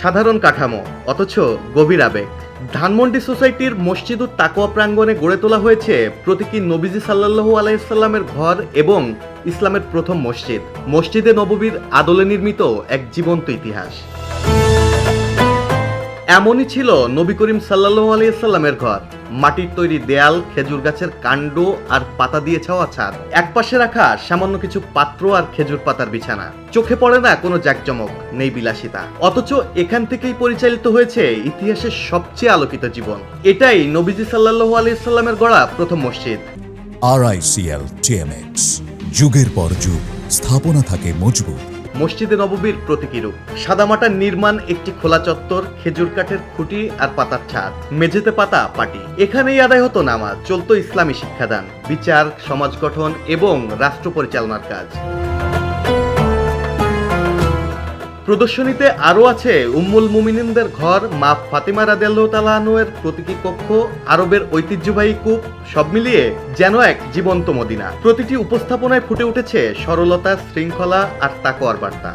সাধারণ কাঠামো, অথচ গভীর আবেগ। ধানমন্ডি সোসাইটির মসজিদুর তাকোয়া প্রাঙ্গণে গড়ে তোলা হয়েছে প্রতীকী নবীজি সাল্লাল্লাহু আলাইসাল্লামের ঘর এবং ইসলামের প্রথম মসজিদ। মসজিদে নববীর আদলে নির্মিত এক জীবন্ত ইতিহাস। এমনই ছিল নবী করিম সাল্লাল্লাহু আলাইসাল্লামের ঘর। মাটির তৈরি দেয়াল, খেজুর গাছের কাণ্ড আর পাতা দিয়ে ছাওয়া ছাদ। একপাশে রাখা সামান্য কিছু পাত্র আর খেজুর পাতার বিছানা। চোখে পড়ে না কোনো জাকজমক, নেই বিলাসিতা। অথচ এখান থেকেই পরিচালিত হয়েছে ইতিহাসের সবচেয়ে আলোকিত জীবন। এটাই নবীজি সাল্লাল্লাহু আলাইসাল্লামের গড়া প্রথম মসজিদ। আরআইসিএল টিএমএক্স যুগের পর যুগ, স্থাপনা থাকে মজবুত। মসজিদে নববীর প্রতীকী রূপ। সাদামাটার নির্মাণ, একটি খোলা চত্বর, খেজুর কাঠের খুঁটি আর পাতার ছাদ। মেঝেতে পাতা, পাটি। এখানেই আদায় হতো নামাজ, চলতো ইসলামী শিক্ষাদান, বিচার, সমাজ গঠন এবং রাষ্ট্র পরিচালনার কাজ। প্রদর্শনীতে আরও আছে উম্মুল মুমিনিনদের ঘর, মা ফাতিমা আনহুয়ের প্রতীকী কক্ষ, আরবের ঐতিহ্যবাহী কূপ, সব মিলিয়ে যেন এক জীবন্ত মদিনা। প্রতিটি উপস্থাপনায় ফুটে উঠেছে সরলতা, শৃঙ্খলা আর তাকওয়ার বার্তা।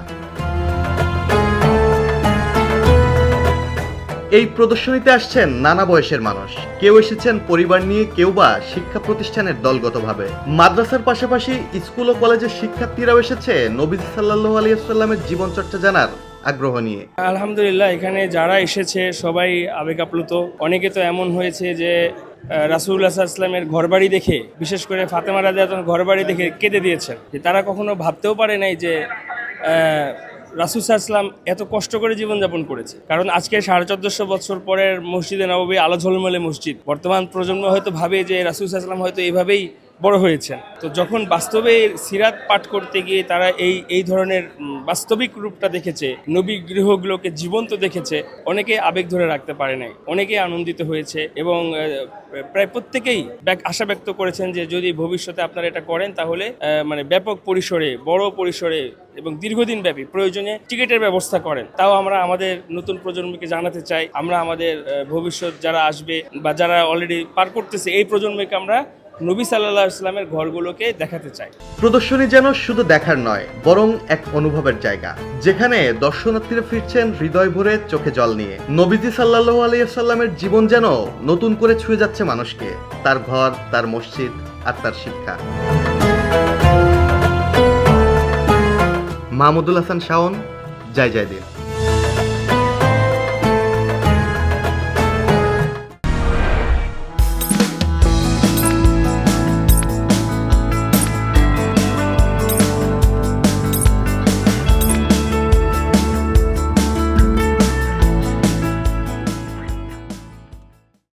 এই প্রদর্শনীতে আসছেন নানা বয়সের মানুষ। কেউ এসেছেন পরিবার নিয়ে, কেউ বা শিক্ষা প্রতিষ্ঠানের দলগতভাবে। মাদ্রাসার পাশাপাশি স্কুল ও কলেজের শিক্ষার্থীরাও এসেছে নবীজি সাল্লাল্লাহু আলাইহি সাল্লামের জীবনচর্চা জানার আগ্রহ নিয়ে। আলহামদুলিল্লাহ, এখানে যারা এসেছে সবাই আবেগ আপ্লুত অনেকে তো এমন হয়েছে যে রাসুল্লাহ ইসলামের ঘরবাড়ি দেখে, বিশেষ করে ফাতেমা রাজা ঘরবাড়ি দেখে কেঁদে দিয়েছেন। তারা কখনো ভাবতেও পারে নাই যে রাসুল ইসলাম এত কষ্ট করে জীবনযাপন করেছে। কারণ আজকে সাড়ে চোদ্দশো বছর পরের মসজিদে নবাবী আলো ঝলমলে মসজিদ। বর্তমান প্রজন্ম হয়তো ভাবে যে রাসুল ইসলাম হয়তো এইভাবেই বড় হয়েছেন। তো যখন বাস্তবে সিরাত পাঠ করতে গিয়ে তারা এই এই ধরনের বাস্তবিক রূপটা দেখেছে, নবী গৃহগুলোকে জীবন্ত দেখেছে, অনেকে আবেগ ধরে রাখতে পারে নাই, অনেকে আনন্দিত হয়েছে এবং প্রায় প্রত্যেকেই আশা ব্যক্ত করেছেন যে যদি ভবিষ্যতে আপনারা এটা করেন তাহলে মানে ব্যাপক পরিসরে, বড় পরিসরে এবং দীর্ঘদিন ব্যাপী প্রয়োজনে টিকিটের ব্যবস্থা করেন। তাও আমরা আমাদের নতুন প্রজন্মকে জানাতে চাই, আমরা আমাদের ভবিষ্যৎ যারা আসবে বা যারা অলরেডি পার করতেছে, এই প্রজন্মকে আমরা নবী সাল্লাহ ইসলামের ঘরগুলোকে দেখাতে চাই। প্রদর্শনী যেন শুধু দেখার নয়, বরং এক অনুভবের জায়গা, যেখানে দর্শনার্থীরা ফিরছেন হৃদয় ভরে চোখে জল নিয়ে। নবীজি সাল্লাল্লাহু আলাইহি সাল্লামের জীবন যেন নতুন করে ছুঁয়ে যাচ্ছে মানুষকে, তার ঘর, তার মসজিদ আর তার শিক্ষা। মাহমুদুল হাসান শাওন, জয় জয় দিন